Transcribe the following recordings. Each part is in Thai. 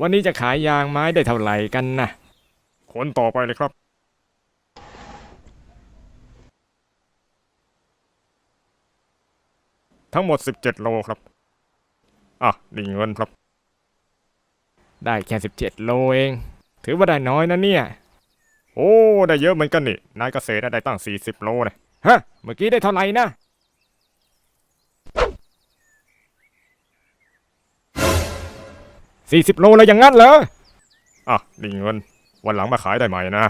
วันนี้จะขายยางไม้ได้เท่าไหร่กันนะคนต่อไปเลยครับ ทั้งหมด 17 โลครับ อะนี่เงินครับ ได้แค่สิบเจ็ดโลเอง ถือว่าได้น้อยนะเนี่ย โอ้ ได้เยอะเหมือนกันนี่ นายเกษตรได้ตั้ง 40 โลเลยฮะ เมื่อกี้ได้เท่าไหร่นะ สี่สิบโลเลยอย่างงั้นเหรอ อะนี่เงิน วันหลังมาขายได้ใหม่นะ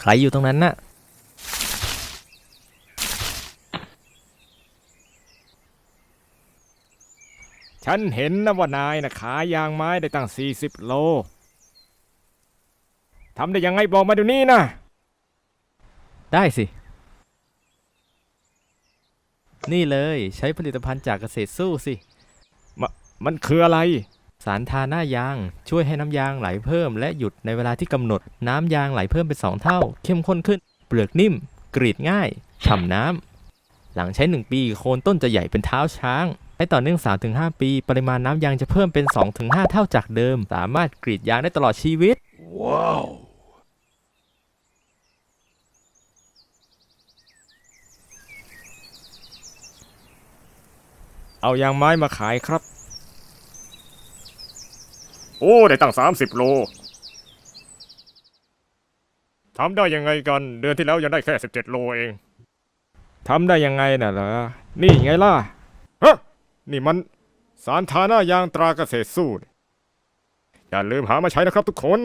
ใครอยู่ตรงนั้นน่ะ ฉันเห็นนะว่านายนะขายยางไม้ได้ตั้งสี่สิบโลทำได้ยังไงบอกมาเดี๋ยวนี้นะ ได้สิ นี่เลยใช้ผลิตภัณฑ์จากเกษตรสู้สิ มันคืออะไร สารทาหน้ายางช่วยให้น้ำยางไหลเพิ่มและหยุดในเวลาที่กำหนด น้ำยางไหลเพิ่มเป็น2เท่า เข้มข้นขึ้น เปลือกนิ่ม กรีดง่ายฉ่ำน้ำหลังใช้ 1 ปีโคนต้นจะใหญ่เป็นเท้าช้างให้ต่อเนื่อง3-5 ปี ปริมาณน้ำยางจะเพิ่มเป็น 2-5 เท่าจากเดิม สามารถกรีดยางได้ตลอดชีวิต เอายางไม้มาขายครับ โอ้ ได้ตั้ง 30 โลทำได้ยังไงกัน เดือนที่แล้วยังได้แค่ 17 โลเอง ทำได้ยังไงน่ะเหรอ นี่ไงล่ะ ฮะ นี่มันสารทาหน้ายางตราเกษตรสู้นี่อย่าลืมหามาใช้นะครับทุกคน